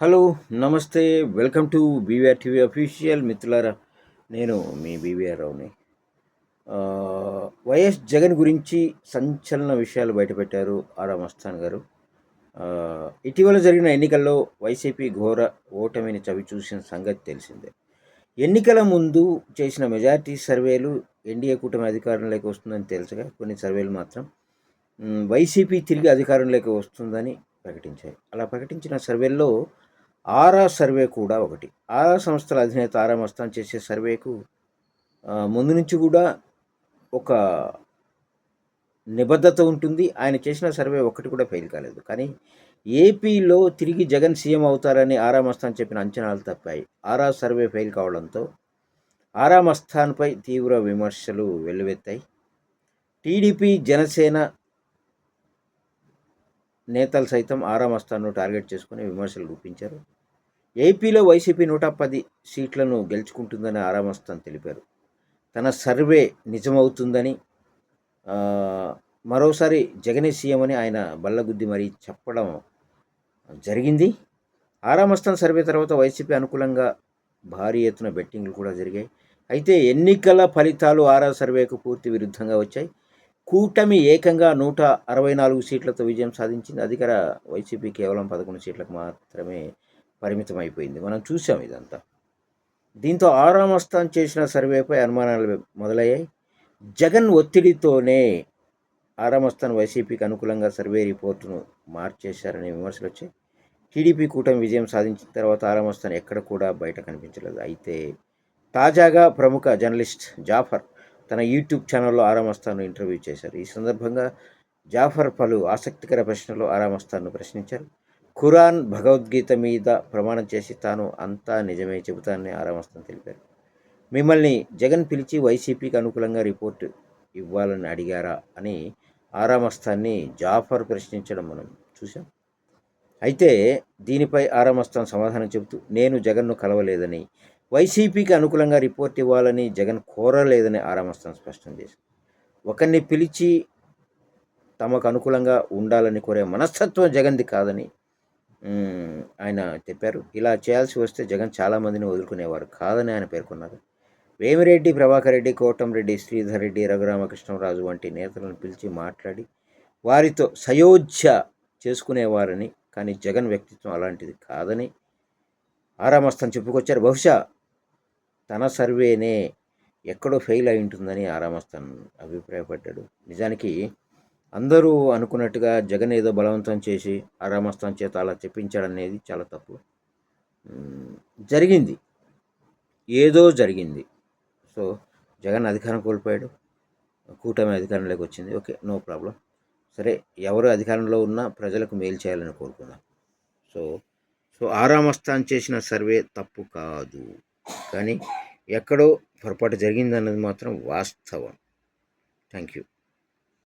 Hello నమస్తే welcome to BVR TV official మిత్రులారా నేను మీ బీవీఆర్ రావుని వైఎస్ జగన్ గురించి సంచలన విషయాలు బయటపెట్టారు ఆరా మస్తాన్ గారు. ఇటీవల జరిగిన ఎన్నికల్లో వైసీపీ ఘోర ఓటమిని చవి చూసిన సంగతి తెలిసిందే. ఎన్నికల ముందు చేసిన మెజారిటీ సర్వేలు ఎన్డీఏ కూటమి అధికారంలోకి వస్తుందని తెలుసుగా కొన్ని సర్వేలు మాత్రం వైసీపీ తిరిగి అధికారంలోకి వస్తుందని ప్రకటించాయి. అలా ప్రకటించిన సర్వేల్లో ఆరా సర్వే కూడా ఒకటి. ఆరా సంస్థల అధినేత ఆరా మస్తాన్ చేసే సర్వేకు ముందు నుంచి కూడా ఒక నిబద్ధత ఉంటుంది. ఆయన చేసిన సర్వే ఒకటి కూడా ఫెయిల్ కాలేదు. కానీ ఏపీలో తిరిగి జగన్ సీఎం అవుతారని ఆరా మస్తాన్ చెప్పిన అంచనాలు తప్పాయి. ఆరా సర్వే ఫెయిల్ కావడంతో ఆరా మస్తాన్పై తీవ్ర విమర్శలు వెల్లువెత్తాయి. టీడీపీ జనసేన నేతలు సైతం ఆరా మస్తాన్ను టార్గెట్ చేసుకుని విమర్శలు గుప్పించారు. ఏపీలో వైసీపీ నూట పది సీట్లను గెలుచుకుంటుందని ఆరామస్థాన్ తెలిపారు. తన సర్వే నిజమవుతుందని మరోసారి జగనే సీఎం అని ఆయన బల్లగుద్ది మరీ చెప్పడం జరిగింది. ఆరామస్థాన్ సర్వే తర్వాత వైసీపీ అనుకూలంగా భారీ ఎత్తున బెట్టింగ్లు కూడా జరిగాయి. అయితే ఎన్నికల ఫలితాలు ఆరా సర్వేకు పూర్తి విరుద్ధంగా వచ్చాయి. కూటమి ఏకంగా నూట అరవై నాలుగు సీట్లతో విజయం సాధించింది. అధికార వైసీపీ కేవలం పదకొండు సీట్లకు మాత్రమే పరిమితం అయిపోయింది మనం చూసాం ఇదంతా. దీంతో ఆరామస్థాన్ చేసిన సర్వేపై అనుమానాలు మొదలయ్యాయి. జగన్ ఒత్తిడితోనే ఆరామస్థాన్ వైసీపీకి అనుకూలంగా సర్వే రిపోర్టును మార్చేశారనే విమర్శలు వచ్చాయి. టీడీపీ కూటమి విజయం సాధించిన తర్వాత ఆరామస్థాన్ ఎక్కడ కూడా బయట కనిపించలేదు. అయితే తాజాగా ప్రముఖ జర్నలిస్ట్ జాఫర్ తన యూట్యూబ్ ఛానల్లో ఆరామస్థాన్ను ఇంటర్వ్యూ చేశారు. ఈ సందర్భంగా జాఫర్ పలు ఆసక్తికర ప్రశ్నలు ఆరామస్థాన్ను ప్రశ్నించారు. ఖురాన్ భగవద్గీత మీద ప్రమాణం చేసి తాను అంతా నిజమే చెబుతానని ఆరామస్థం తెలిపారు. మిమ్మల్ని జగన్ పిలిచి వైసీపీకి అనుకూలంగా రిపోర్టు ఇవ్వాలని అడిగారా అని ఆరామస్థాన్ని జాఫర్ ప్రశ్నించడం మనం చూసాం అయితే దీనిపై ఆరామస్థాన్ సమాధానం చెబుతూ నేను జగన్ను కలవలేదని వైసీపీకి అనుకూలంగా రిపోర్ట్ ఇవ్వాలని జగన్ కోరలేదని ఆరామస్థాన్ స్పష్టం చేశారు ఒకరిని పిలిచి తమకు అనుకూలంగా ఉండాలని కోరే మనస్తత్వం జగన్ది కాదని ఆయన చెప్పారు. ఇలా చేయాల్సి వస్తే జగన్ చాలామందిని వదులుకునేవారు కాదని ఆయన పేర్కొన్నారు. వేమిరెడ్డి ప్రభాకర్ రెడ్డి కోటంరెడ్డి శ్రీధర్ రెడ్డి రఘురామకృష్ణరాజు వంటి నేతలను పిలిచి మాట్లాడి వారితో సయోధ్య చేసుకునేవారని కానీ జగన్ వ్యక్తిత్వం అలాంటిది కాదని ఆరామస్థాన్ చెప్పుకొచ్చారు. బహుశా తన సర్వేనే ఎక్కడో ఫెయిల్ అయి ఉంటుందని ఆరామస్థాన్ అభిప్రాయపడ్డాడు. నిజానికి అందరూ అనుకున్నట్టుగా జగన్ ఏదో బలవంతం చేసి అరామస్తం చేత అలా చెప్పించాడనేది చాలా తప్పు. జరిగింది. ఏదో జరిగింది. సో జగన్ అధికారం కోల్పోయాడు. కూటమి అధికారంలోకి వచ్చింది. Okay no problem. సరే ఎవరు అధికారంలో ఉన్నా ప్రజలకు మేలు చేయాలని కోరుకుందాం. సో సో ఆరామస్థాన్ చేసిన సర్వే తప్పు కాదు. కానీ ఎక్కడో పొరపాటు జరిగిందన్నది మాత్రం వాస్తవం. Thank you.